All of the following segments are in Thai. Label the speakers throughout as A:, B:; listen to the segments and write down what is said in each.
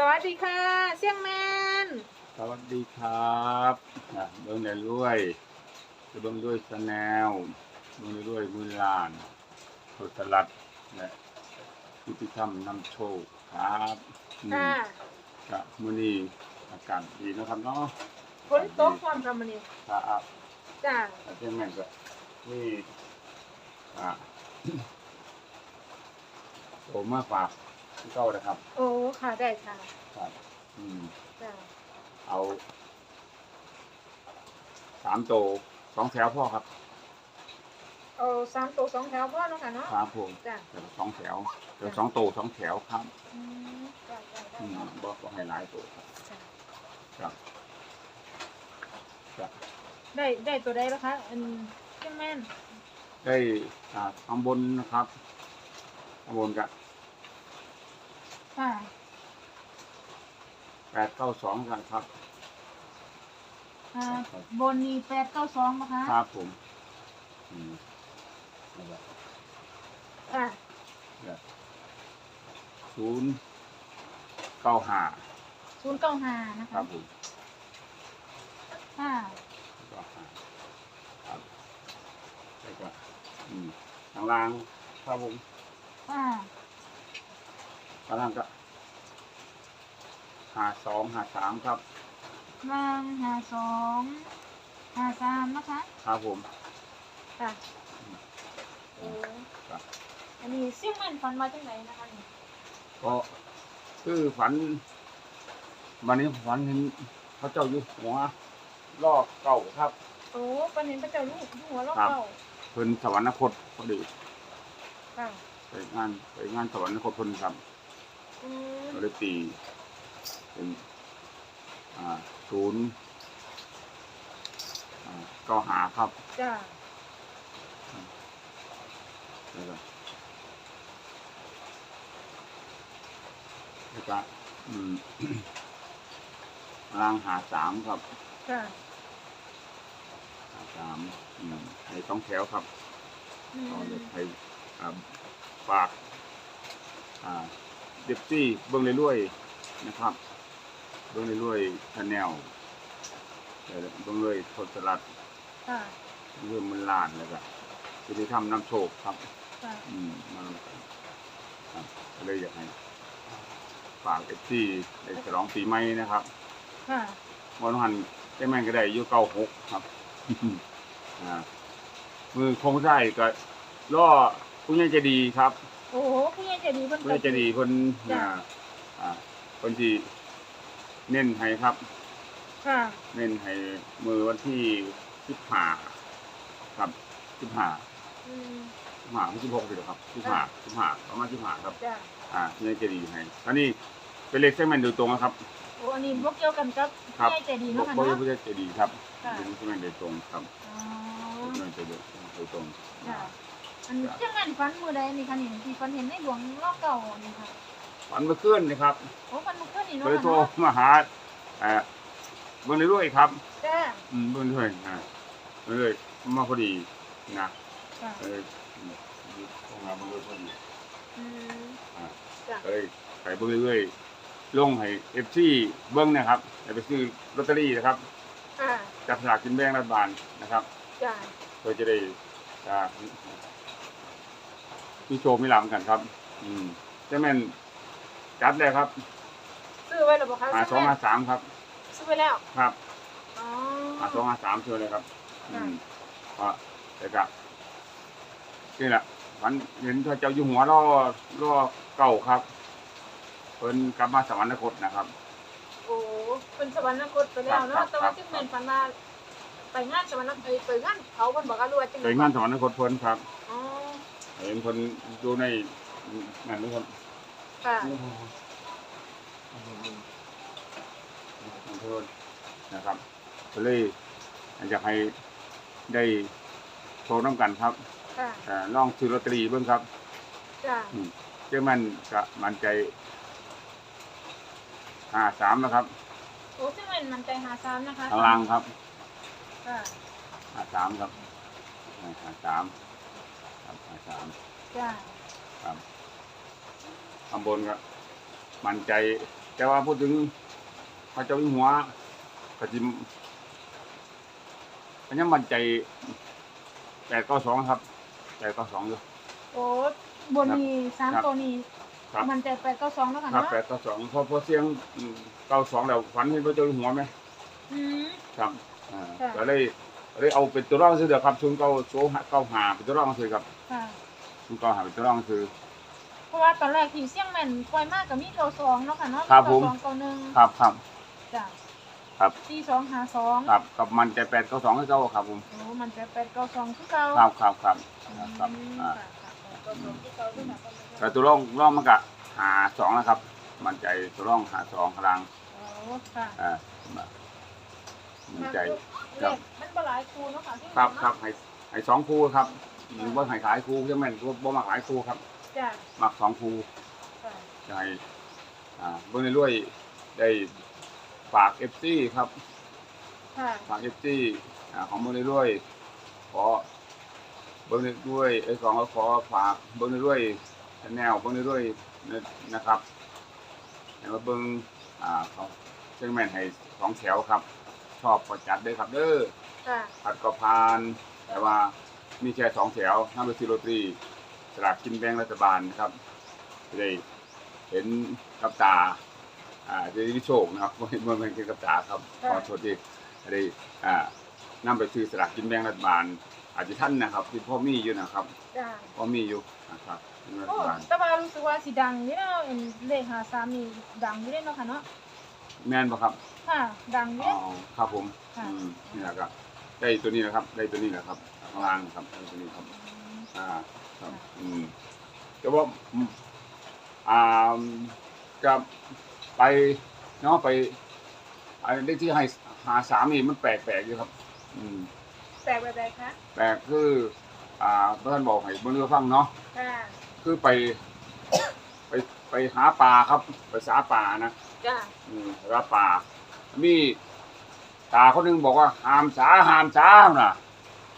A: สวัสดีค่ะ เสี่ยงแมน
B: สวัสดีครับอะเบิ้งได้รวยจะเบิ้งด้วยสแนลเบิ้งได้รวยมือลานโทสลัดและยุติธรรมนำโชคครับอืม
A: ค่ะ
B: ครับมื้อนี้อากาศดีนะครับเนาะ
A: ฝนตกความกำมันนี่
B: ครับ
A: จ้า
B: อาจารย์แม่นก็นี่อ่าโอมาฝาก ที่เก้านะครับ
A: โอ้ค่ะได้ค่ะ
B: ครับอืม
A: จ้า
B: เอาสามโตสองแถวพ่อครับ
A: เอาสามตัวสองแถวพ่อเนาะค่ะเนาะ
B: ครับผม
A: จ้า
B: เดี๋ยวสองแถวเดี๋ยวสองโตสองแถวครับ
A: อืมจ้าจ้าได้
B: อืม
A: ค่ะ
B: บอกว่าให้หลายโตครับ
A: จ้า
B: ครับครับ
A: ได้ได้ตัวใดแล้วคะอันเสี่ยงแมน
B: ได้อ่าข้างบนนะครับข้างบนกับ
A: ค่ะ
B: แปดเก้าสองกันครับ
A: อ่าบนนี่แปดเก้าสองนะคะ
B: ครับผมอืมนะครับ
A: ค่ะ
B: ศูนย์เก้าห้า
A: ศูนย์เก้าห้านะ
B: ครั
A: คะ
B: บผม
A: ค่ะ
B: เก้าห้าครับแล้วก็อืมข้างล่างครับผม
A: ค่ะ
B: ข้างล่างก็ห้าสองห้าสามครับ
A: วางหาสองหาสามนะคะ
B: ครับผม
A: ค่ะโอ้
B: ครับ
A: อันนี้เสี่ยงแมนฟันมาจากไหนนะคะนี่
B: ก็คือฝันวันนี้ฝันเห็นพระเจ้าอยู่หัวรอบเก่าครับ
A: โอ้ปันเห็นพระเจ้าลูกลูกหัวเราะ
B: ครับ
A: เก่า
B: เพิ่นสวรรคตพอดี
A: ค่ะ
B: ไปงานไปงานสวรรคตเพิ่นครับ
A: อืม
B: ก็เลยตีเป็นอ่าศูนย์อ่าเก็หาครับ
A: จ้า
B: แล้วก็แล้วก็อืมรางหาสามครับ
A: ค่ะ
B: หาสามอืมในสองแถวครับ
A: อืม
B: ก็เลยให้อ่าฝาก อ่า เด็บซี่เบิ้งเรื่อยๆนะครับ เบิ้งเรื่อยๆชาแนลเบิ้งเรื่อยทศรัตน์
A: ค่ะ
B: เรื่องมันลานเลยครับจะได้ทำน้ำโชคครับ
A: ค่ะ
B: อืมมาลงกันครับก็เลยอยากให้ฝากเอฟซีในฉลองปีใหม่นะครับ
A: ค่ะ
B: วันหันได้แม่งก็ได้อายุเก้าหกครับ อ่ามือคงได้ก็ล่อผู้ใหญ่ใจะดีครับ
A: โอ้โหผู้ใหญ่ใจดีเพิ่น
B: ผู้ใหญ่ใจะดีคน
A: จ้ะ
B: อ่าอ่าคนที่เน้นให้ครับ
A: ค่ะ
B: เน้นให้มือวันที่สิบห้าครับสิบห้า
A: อืม
B: สิบห้าสิบหกสิหรอครับสิบห้าสิบห้าประมาณสิบห้าครับ
A: จ้า
B: อ่าผู้ใหญ่ใจะดีให้อันนี้เป็นเลขเส้นแมนโดยตรงนะครับ
A: โอ้อันนี้บ่เกี่ยวกันกับ
B: ครั
A: ผู้
B: บ
A: ใหญ่ใจดี
B: บ
A: เนาะ
B: อก
A: ค่ะ
B: ว่า
A: เนาะ
B: ผู้ใหญ่ใจะดีครับ
A: ค่ะ
B: เป็นเส้นแมนโดยตรงครับ
A: อ๋อ
B: เส้นแมนโดยโดยตรง
A: จ้า อันนี้เจ้างานฟันมือใดนี่คะนี่ที่ฟันเห็นในหลวงรอบเก่านี่ค่ะ
B: วันเมื่อคืนนะครับ
A: โอ้ฟันมือขึ้นนี่
B: เค
A: เนาะ
B: ยโทร
A: ค่ะเนาะ
B: มาหาเอ่อเบิ้งเรื่อยๆครับ
A: จ้า
B: อืมเบิ้งเรื่อยๆอ่าเรื่อยๆมาพอดีนะ
A: ค่ะ
B: เออตรงมาเบิ้งเรื่อยๆพอดี
A: อืม
B: อ่า
A: จ้า
B: ก็เลยไปเบิ้งเรื่อยๆลงให้เอฟซีเบิ้งนะครับให้ไปซื้อลอตเตอรี่นะครับ
A: ค่ะ
B: จับสลากกินแบ่งรัฐบาลนะครับ
A: จ้า
B: เพื่อจะได้อ่า มีโชว์มีหลังกันครับ อืมเจะแม่นจัดเลยครับ
A: ซื้อไว้หรือเปล่าคะ
B: หาสองหาสามครับ
A: ซื้อไว้แล้ว
B: ครับ
A: อ๋อ
B: หาสองหาสามเชิญเลยครับ อืมเพราะแต่ก็นี่แหละวันเห็นพระเจ้าอยู่หัวล่อล่อเก่าครับเพิ่นกลับมาสวรรคตนะครับ
A: โอ้เป็นสวรรคตไปแล้ว
B: ครั
A: เนาะ
B: บ
A: แต่
B: ครั
A: ว่า
B: บ
A: จึงเป็นฟันมาไปงานสวรรค์เอ้ยไปงานเขาเพิ่นบอกว่ารู้ว่าจัง
B: ไปงานสวรรคตเพิ่นครับ
A: อ๋อ
B: เห็นเพิ่นดูในงานทุกคน
A: ค่ะ
B: เพิ่นนะครับก็เลยอยากให้ได้โชว์น้ำกันครับ
A: ค่ะ
B: แต่ลองซื้อลอตเตอรี่เบิ่งครับ
A: จ้า
B: อืมเจ้ามันก็มันใจห้าสามนะครับ
A: โอ้ซึ่งเป็นมันใจหาซ้ำนะคะ
B: ข้างล่างครับ
A: ค่ะ
B: ห้าสามครับห้าสาม ครับห้าสาม
A: จ้า
B: ครับข้างบนก็มันใจ แต่ว่าพูดถึงพระเจ้าอยู่หัวก็จิก็ยังมั่นใจแปดเก้าสองครับแปดเก้าสองอยู่
A: โอ้บนนี้สาม
B: ครับ
A: ตัวนี้
B: ครับ
A: มันจะแปดเก้าสองแล้วกัน
B: ครับ
A: เนาะ
B: แปดเก้าสองพอพอเสียงเก้าสองแล้วฝันเห็นพระเจ้าอยู่หัวไหม
A: อืม
B: ครับอ่า
A: ค่ะ
B: ก็เลยก็ เลยเอาเป็นตัวร่องซื้อเด้อครับชุนเก้าโซเก้าหาเป็นตัวร่องซื้อครับ
A: ค่ะ
B: ชุนเก้าหาเป็นตัวร่องซื้อ
A: เพราะว่าตอนแรกที่เสี่ยงแม่นปล่อยมากกับมีเก้าสองเนาะค่ะเนาะ
B: ครับ
A: เก้า
B: ผม
A: สองเก้าหนึ่ง
B: ครับครับ
A: จ้ะ
B: ครับ
A: สี่สองหาสอง
B: ครับกับมันใจแปดเก้าสองให้เจ้าครับผม
A: โอ้มันจะแปดเก้าสองคือเก่า
B: ครับครับครับ
A: อืม
B: ครับอ่า
A: ค่ะค่ะเก้าสองคือเก่าด้วยนะ
B: แต่ตัวร่องร่องมันก็หาสองนะครับ มันใจตัวร่องหาสองพลัง
A: โอ้ค่ะ
B: อ่ามันใจ
A: เลขมันบ่หลายคูเนาะค่ะที่
B: ครับครับให้ให้สองคู่ครับหรือว่าให้ขายคู่ใช่ไหมบ่บ่มาขายคู่ครับ
A: จ้ะ
B: มักสองคู่
A: ค่ะ
B: จะให้อ่าเบิ่งในรวยได้ฝากเอฟซีครับ
A: ค่ะ
B: ฝากเอฟซีอ่าของเบิ่งในรวยขอเบิ่งในรวยไอ้สองก็ขอฝากเบิ่งในรวยแนวเบิ่งในรวยนะครับให้มาเบิ่งอ่าของเชียงแม่นให้สองแถวครับ ชอบก็จัดเด้อครับเด้อ
A: ค่ะ
B: ผัดกะพาน แต่ว่ามีแค่สองแถวนั่งไปซื้อโรตีสลากกินแบ่งรัฐบาลครับจะได้เห็นกับตาอ่าจะได้โชคนะครับเมื่อเมื่อเห็นกับตาครับขอโทษที่จะได้อ่านำไปซื้อสลากกินแบ่งรัฐบาล อาจจะท่านนะครับที่พ่อมีอยู่นะครับ
A: จ้ะ
B: พ่อมีอยู่นะครับรัฐ
A: โอ้
B: บาล
A: แต่ว่ารู้สึกว่าสิดังนี่เนาะเห็นเลขหาสามนี่ดังอยู่เด้เนาะค่ะเนาะ
B: แม่นปะครับ
A: ค่ะ ดังอยู่
B: อ๋อ
A: เด้
B: ครับผม
A: ค่ะ
B: อืมนี่แหละครับได้ตัวนี้นะครับ ได้ตัวนี้แหละครับข้างล่างครับได้ตัวนี้ครับ อ่าครับอืมแต่ว่าอืมอ่าจะไปเนาะไปไอ้เลขที่ให้หาสามนี่มันแปลกๆอยู่ครับ อืม
A: แปลกแบบใดคะ
B: แปลกคือ อ่าเพื่อนบอกให้บนเรือฟังเนาะ
A: ค่ะ
B: คือไป ไปไปหาปลาครับ ไปสาปลานะ
A: จ้ะ
B: อืมหาปลา มีตาคนหนึงบอกว่าห้ามสาห้ามสาน่ะ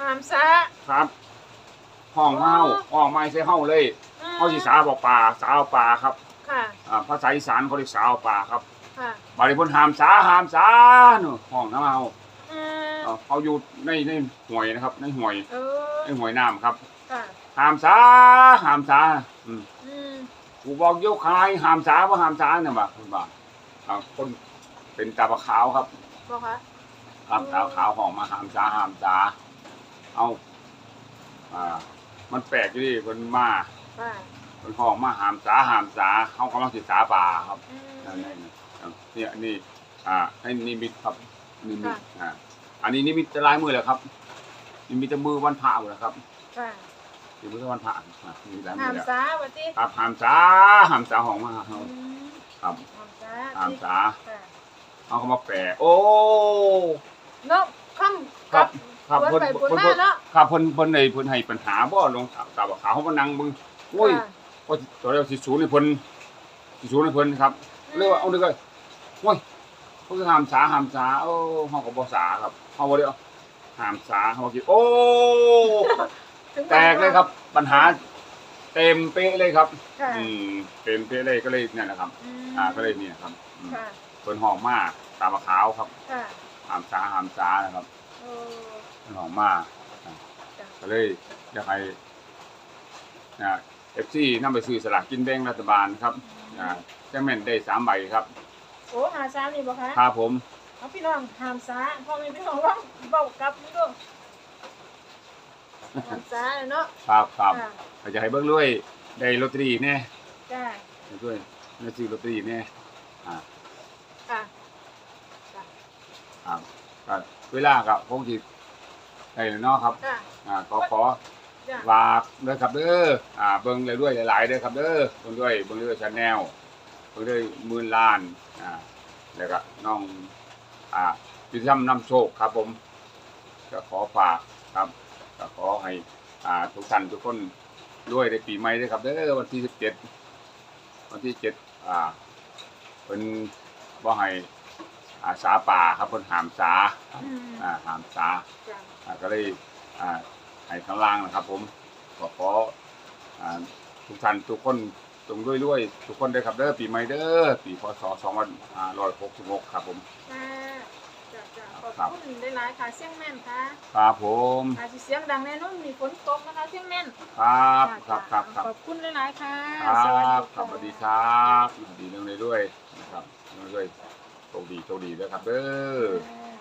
A: หามซะ
B: ครับห้องเฮาห้องไม่ใช่เฮาเลย
A: อืม
B: เขาสิสาบอกปลาสาวปลาครับ
A: ค่ะ
B: อ่าภาษาอีสานเขาเรียกสาวปลาครับ
A: ค่ะ
B: บาริพนหามสาหามสาหนูห้องน้ำเฮา
A: อืม
B: เอ่อเขาอยู่ในในห่วยนะครับ ในห่วย
A: เออ
B: ในห่วยน้ำครับ
A: ค่ะ
B: หามสาหามสาอืม
A: อืม
B: กูบอกยกคายหามสาว่าหามสาเนี่ยบ่าคุณบ่าอ่าคน เป็นตาบะขาวครับ
A: บอกคะ
B: ครับตาขาวห้องมาหามสาหามสาเอาอ่า มันแปลกอยู่ดิคนมา
A: ค่ะ
B: คนห้องมาหามสาหามสาเขากำลังศึกษาป่าครับ
A: อืม
B: นั่นเองครับเนี่ยนี่อ่าให้นิมิตครับนิมิต
A: ค่ะ
B: อ่าอันนี้นิมิตจะลายมือแหละครับนิมิตจะมือวันพระหมดแล้วครับ
A: ค่ะ
B: นิมิตวันพระอะนี่ลายมื
A: หา
B: อ
A: ม
B: แล้ว
A: ซะว่าติ
B: ครับหามสาหามสาของมาค
A: อื
B: รับ
A: ม
B: ครับ
A: หามซะ
B: หามสา
A: ค่ะ
B: เอาเขามาแปลโอ้
A: เนาะค่ำ
B: ครับครับ
A: วน
B: เพิ่น
A: ไปวน
B: เพิ่น
A: มา
B: เพิ่น
A: เนาะ
B: ครับเพิ่นเพิ่นในเพิ่นให้ปัญหาบ่ลงตาบะขาวเขามานั่งมึงโอ้ย
A: ค่ะ
B: ว่าตัวเดียวสิศูนย์ให้เพิ่นสิศูนย์ให้เพิ่นครับเรียกว่าเอาเด้อเลยโอ้ยเพิ่นก็หามสาหามสาโอ้เฮาก็บ่สาครับเฮาบ่ได้เอาหามสาเฮาคิดโอ้
A: ถึง
B: แตกเลยครับ ปัญหา เต็มเป๊ะเลยครับ
A: ค่ะ
B: อืมเต็มเป๊ะเลยก็เลยเนี่ยนะครับ
A: ม
B: อ่าก็เลยเนี่ยครับอืม
A: ค่ะ
B: เพิ่นหอมมากตาบะขาวครับ
A: ค่ะ
B: หามสาหามสานะครับ
A: โอ้
B: เพิ่นหอมมาก
A: จ้ะ
B: ก็เลยอยากให้นะ FC นำไปซื้อสลากกินแบ่งรัฐบาลครับอ่าแจ้งแม่นได้สามใบครับ
A: โอ้หาซานี่บ่คะ
B: ครับผม
A: เอาพี่น้องหามซาพ่อแม่พี่น้องว่าเบากลับนี่เด้อหามซาเนาะ
B: ครับครับ
A: ค่ะ
B: ก็จะให้เบิ่งด้วยได้ลอตเตอรี่แน่
A: จ้า
B: ให้ด้วยได้ซื้อลอตเตอรี่แน่อ่า
A: ค่ะ
B: ครับก็เวลาก็คงสิได้แล้วเนาะครับ
A: ค่ะ
B: อ่าขอขอ
A: จ้า
B: ฝากด้วยครับเด้ออ่าเบิ่งเลยด้วยหลายๆเด้อครับเด้อเบิ่งด้วยเบิ่งด้วยชาแนลเบิ่งด้วยหมื่นล้านอ่าแล้วก็น้องอ่าพิธรรมนำโชคครับผมก็ขอฝากครับก็ขอให้อ่าทุกท่านทุกคนด้วยในปีใหม่ด้วยครับเด้อวันที่17วันที่7อ่าเพิ่น บ่ให้อาสาป่าครับเพิ่นห้ามสา
A: อืม
B: อ่าห้ามสา
A: จ้า
B: อ่าก็เลยอ่าให้ข้างล่างนะครับ ผมขอขออ่าทุกท่านทุกคนโชจงด้วยด้วยๆทุกคนเด้อครับเด้อปีใหม่เด้อปีพศ2566ครับผม
A: ค่ะ จ้ะจ้ะขอบ
B: ครับ
A: คุณหลายๆค่ะเสียงแม่นค่ะ
B: ครับผม
A: อาจจะเสียงดังแน่นอนมีฝนตกนะคะเสียงแม่น
B: ครับค
A: จ้ะ
B: รับครับครับ
A: ขอบคุณหลายๆค่ะ
B: ครับะสวัสดีครับสวัสดีเรื่องเลยด้วยนะครับเรื่องเลยโชคดีโชคดีด้วยครับเด้อ
A: ค่ะ